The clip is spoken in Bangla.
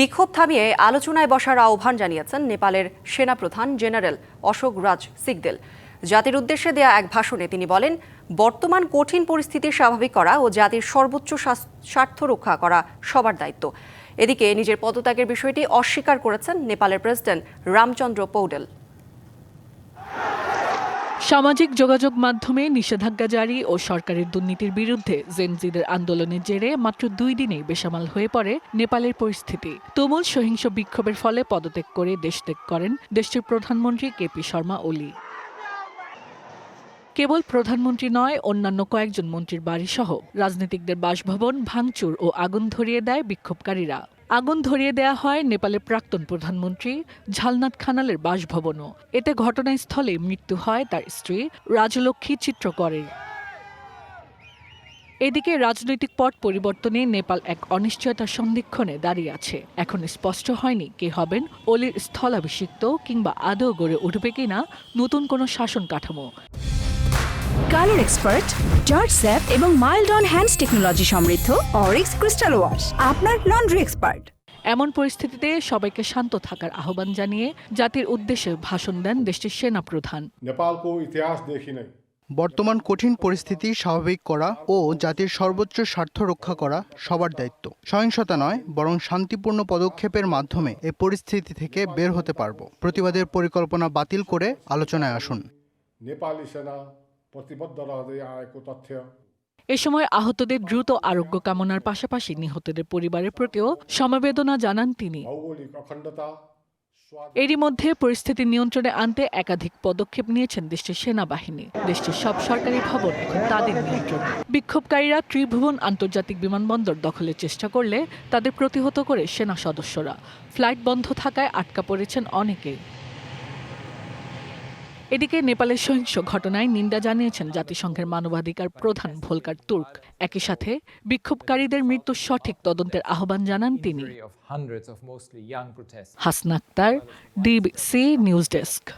বিক্ষোভ থামিয়ে আলোচনায় বসার আহ্বান জানিয়েছেন নেপালের সেনাপ্রধান জেনারেল অশোক রাজ সিগদেল জাতির উদ্দেশ্যে দেয়া এক ভাষণে তিনি বলেন, বর্তমান কঠিন পরিস্থিতি স্বাভাবিক করা ও জাতির সর্বোচ্চ স্বার্থ রক্ষা করা সবার দায়িত্ব। এদিকে নিজের পদত্যাগের বিষয়টি অস্বীকার করেছেন নেপালের প্রেসিডেন্ট রামচন্দ্র পৌডেল। সামাজিক যোগাযোগ মাধ্যমে নিষেধাজ্ঞা জারি ও সরকারের দুর্নীতির বিরুদ্ধে জেনজিদের আন্দোলনের জেরে মাত্র দুই দিনেই বেসামাল হয়ে পড়ে নেপালের পরিস্থিতি। তুমুল সহিংস বিক্ষোভের ফলে পদত্যাগ করে দেশত্যাগ করেন দেশটির প্রধানমন্ত্রী কেপি শর্মা ওলি। কেবল প্রধানমন্ত্রী নয়, অন্যান্য কয়েকজন মন্ত্রীর বাড়িসহ রাজনীতিকদের বাসভবন, ভাঙচুর ও আগুন ধরিয়ে দেয় বিক্ষোভকারীরা। আগুন ধরিয়ে দেয়া হয় নেপালের প্রাক্তন প্রধানমন্ত্রী ঝালনাথ খানালের বাসভবনও। এতে ঘটনাস্থলে মৃত্যু হয় তার স্ত্রী রাজলক্ষ্মী চিত্রকরের। এদিকে রাজনৈতিক পট পরিবর্তনে নেপাল এক অনিশ্চয়তার সন্ধিক্ষণে দাঁড়িয়ে আছে। এখন স্পষ্ট হয়নি কে হবেন অলির স্থলাভিষিক্ত কিংবা আদৌ গড়ে উঠবে কিনা নতুন কোনো শাসন কাঠামো। কালার এক্সপার্ট জর্জ স্যাপ এবং মাইল্ড অন হ্যান্ডস টেকনোলজি সমৃদ্ধ অরিক্স ক্রিস্টাল ওয়াশ আপনার লন্ড্রি এক্সপার্ট। এমন পরিস্থিতিতে সবাইকে শান্ত থাকার আহ্বান জানিয়ে জাতির উদ্দেশ্যে ভাষণ দেন দেশটির সেনা প্রধান। বর্তমান কঠিন পরিস্থিতি স্বাভাবিক করা ও জাতির সর্বোচ্চ স্বার্থ রক্ষা করা সবার দায়িত্ব। সহিংসতা নয় বরং শান্তিপূর্ণ পদক্ষেপের মাধ্যমে এ পরিস্থিতি থেকে বের হতে পারব। প্রতিবাদের পরিকল্পনা বাতিল করে আলোচনায় আসুন। নেপালি সেনা প্রতিবদ্ধ তথ্য। এ সময় আহতদের দ্রুত আরোগ্য কামনার পাশাপাশি নিহতদের পরিবারের প্রতিও সমবেদনা জানান তিনি। এরই মধ্যে পরিস্থিতি নিয়ন্ত্রণে আনতে একাধিক পদক্ষেপ নিয়েছেন দেশটির সেনাবাহিনী। দেশটির সব সরকারি ভবন এখন তাদের নিয়ন্ত্রণে। বিক্ষোভকারীরা ত্রিভুবন আন্তর্জাতিক বিমানবন্দর দখলের চেষ্টা করলে তাদের প্রতিহত করে সেনা সদস্যরা। ফ্লাইট বন্ধ থাকায় আটকা পড়েছেন অনেকেই। এদিকে নেপালের সহিংস ঘটনায় নিন্দা জানিয়েছেন জাতিসংঘের মানবাধিকার প্রধান ভোলকার তুর্ক। একই সাথে বিক্ষোভকারীদের মৃত্যুর সঠিক তদন্তের আহ্বান জানান তিনি. হাসনাক্তার ডিবিসি নিউজ ডেস্ক।